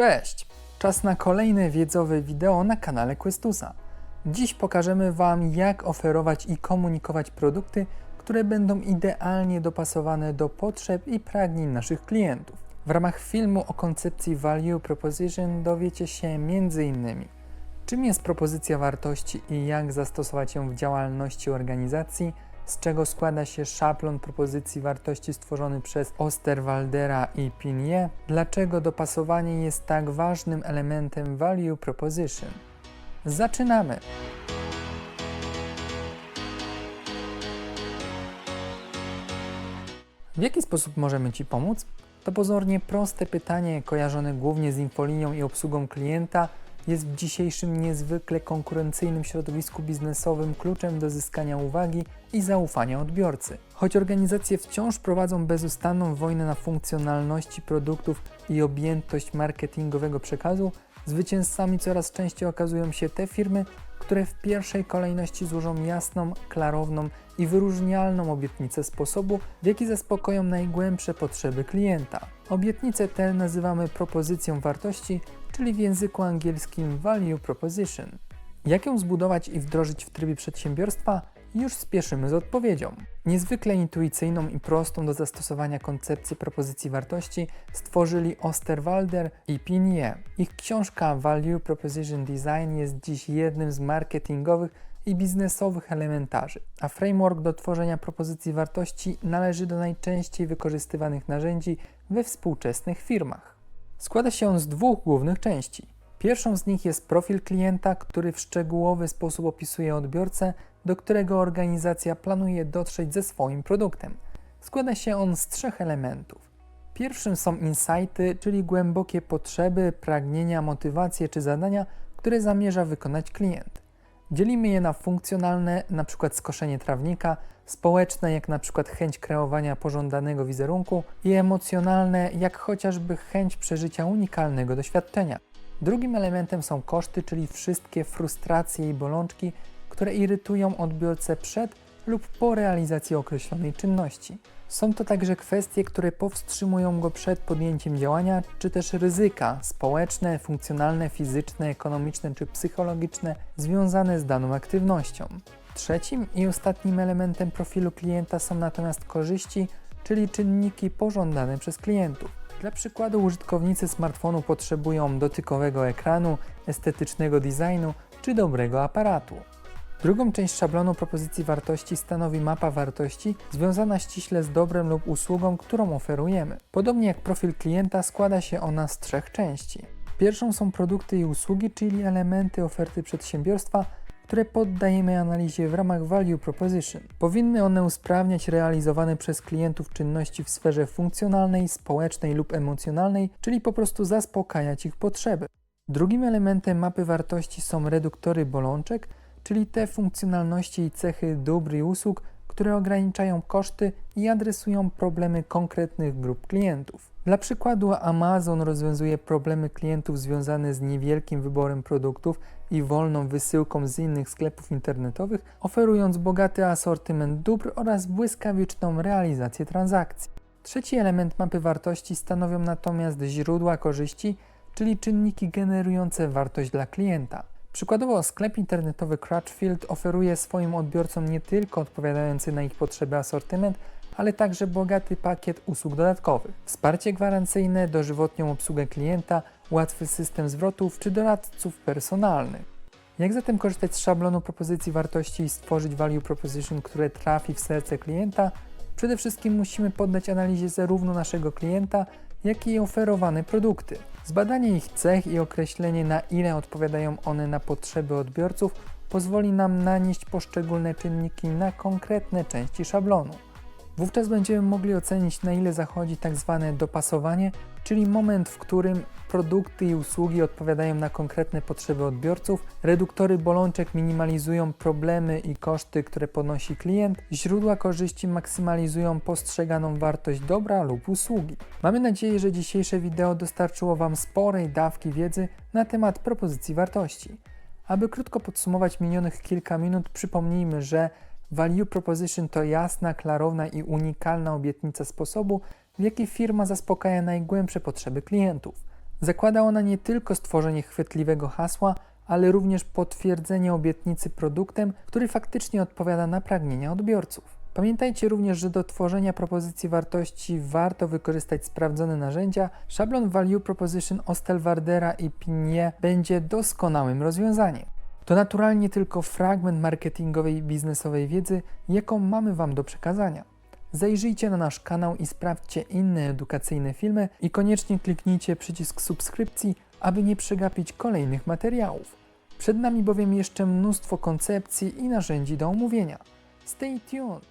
Cześć! Czas na kolejne wiedzowe wideo na kanale Questusa. Dziś pokażemy Wam, jak oferować i komunikować produkty, które będą idealnie dopasowane do potrzeb i pragnień naszych klientów. W ramach filmu o koncepcji Value Proposition dowiecie się m.in. czym jest propozycja wartości i jak zastosować ją w działalności organizacji, z czego składa się szablon propozycji wartości stworzony przez Osterwaldera i Pinie, dlaczego dopasowanie jest tak ważnym elementem Value Proposition. Zaczynamy! W jaki sposób możemy Ci pomóc? To pozornie proste pytanie, kojarzone głównie z infolinią i obsługą klienta, jest w dzisiejszym niezwykle konkurencyjnym środowisku biznesowym kluczem do zyskania uwagi i zaufania odbiorcy. Choć organizacje wciąż prowadzą bezustanną wojnę na funkcjonalności produktów i objętość marketingowego przekazu, zwycięzcami coraz częściej okazują się te firmy, które w pierwszej kolejności złożą jasną, klarowną i wyróżnialną obietnicę sposobu, w jaki zaspokoją najgłębsze potrzeby klienta. Obietnicę tę nazywamy propozycją wartości, czyli w języku angielskim Value Proposition. Jak ją zbudować i wdrożyć w trybie przedsiębiorstwa? Już spieszymy z odpowiedzią. Niezwykle intuicyjną i prostą do zastosowania koncepcję propozycji wartości stworzyli Osterwalder i Pinie. Ich książka Value Proposition Design jest dziś jednym z marketingowych i biznesowych elementarzy, a framework do tworzenia propozycji wartości należy do najczęściej wykorzystywanych narzędzi we współczesnych firmach. Składa się on z dwóch głównych części. Pierwszą z nich jest profil klienta, który w szczegółowy sposób opisuje odbiorcę, do którego organizacja planuje dotrzeć ze swoim produktem. Składa się on z trzech elementów. Pierwszym są insighty, czyli głębokie potrzeby, pragnienia, motywacje czy zadania, które zamierza wykonać klient. Dzielimy je na funkcjonalne, np. skoszenie trawnika, społeczne, jak np. chęć kreowania pożądanego wizerunku i emocjonalne, jak chociażby chęć przeżycia unikalnego doświadczenia. Drugim elementem są koszty, czyli wszystkie frustracje i bolączki, które irytują odbiorcę przed lub po realizacji określonej czynności. Są to także kwestie, które powstrzymują go przed podjęciem działania, czy też ryzyka społeczne, funkcjonalne, fizyczne, ekonomiczne czy psychologiczne związane z daną aktywnością. Trzecim i ostatnim elementem profilu klienta są natomiast korzyści, czyli czynniki pożądane przez klientów. Dla przykładu użytkownicy smartfonu potrzebują dotykowego ekranu, estetycznego designu czy dobrego aparatu. Drugą część szablonu propozycji wartości stanowi mapa wartości związana ściśle z dobrem lub usługą, którą oferujemy. Podobnie jak profil klienta składa się ona z trzech części. Pierwszą są produkty i usługi, czyli elementy oferty przedsiębiorstwa, które poddajemy analizie w ramach Value Proposition. Powinny one usprawniać realizowane przez klientów czynności w sferze funkcjonalnej, społecznej lub emocjonalnej, czyli po prostu zaspokajać ich potrzeby. Drugim elementem mapy wartości są reduktory bolączek, czyli te funkcjonalności i cechy dóbr i usług, które ograniczają koszty i adresują problemy konkretnych grup klientów. Dla przykładu Amazon rozwiązuje problemy klientów związane z niewielkim wyborem produktów i wolną wysyłką z innych sklepów internetowych, oferując bogaty asortyment dóbr oraz błyskawiczną realizację transakcji. Trzeci element mapy wartości stanowią natomiast źródła korzyści, czyli czynniki generujące wartość dla klienta. Przykładowo sklep internetowy Crutchfield oferuje swoim odbiorcom nie tylko odpowiadający na ich potrzeby asortyment, ale także bogaty pakiet usług dodatkowych. Wsparcie gwarancyjne, dożywotnią obsługę klienta, łatwy system zwrotów czy doradców personalnych. Jak zatem korzystać z szablonu propozycji wartości i stworzyć value proposition, które trafi w serce klienta? Przede wszystkim musimy poddać analizie zarówno naszego klienta, jak i oferowane produkty. Zbadanie ich cech i określenie na ile odpowiadają one na potrzeby odbiorców pozwoli nam nanieść poszczególne czynniki na konkretne części szablonu. Wówczas będziemy mogli ocenić, na ile zachodzi tak zwane dopasowanie, czyli moment, w którym produkty i usługi odpowiadają na konkretne potrzeby odbiorców, reduktory bolączek minimalizują problemy i koszty, które ponosi klient, źródła korzyści maksymalizują postrzeganą wartość dobra lub usługi. Mamy nadzieję, że dzisiejsze wideo dostarczyło Wam sporej dawki wiedzy na temat propozycji wartości. Aby krótko podsumować minionych kilka minut, przypomnijmy, że Value Proposition to jasna, klarowna i unikalna obietnica sposobu, w jaki firma zaspokaja najgłębsze potrzeby klientów. Zakłada ona nie tylko stworzenie chwytliwego hasła, ale również potwierdzenie obietnicy produktem, który faktycznie odpowiada na pragnienia odbiorców. Pamiętajcie również, że do tworzenia propozycji wartości warto wykorzystać sprawdzone narzędzia. Szablon Value Proposition Ostelwardera i Pinie będzie doskonałym rozwiązaniem. To naturalnie tylko fragment marketingowej i biznesowej wiedzy, jaką mamy Wam do przekazania. Zajrzyjcie na nasz kanał i sprawdźcie inne edukacyjne filmy i koniecznie kliknijcie przycisk subskrypcji, aby nie przegapić kolejnych materiałów. Przed nami bowiem jeszcze mnóstwo koncepcji i narzędzi do omówienia. Stay tuned!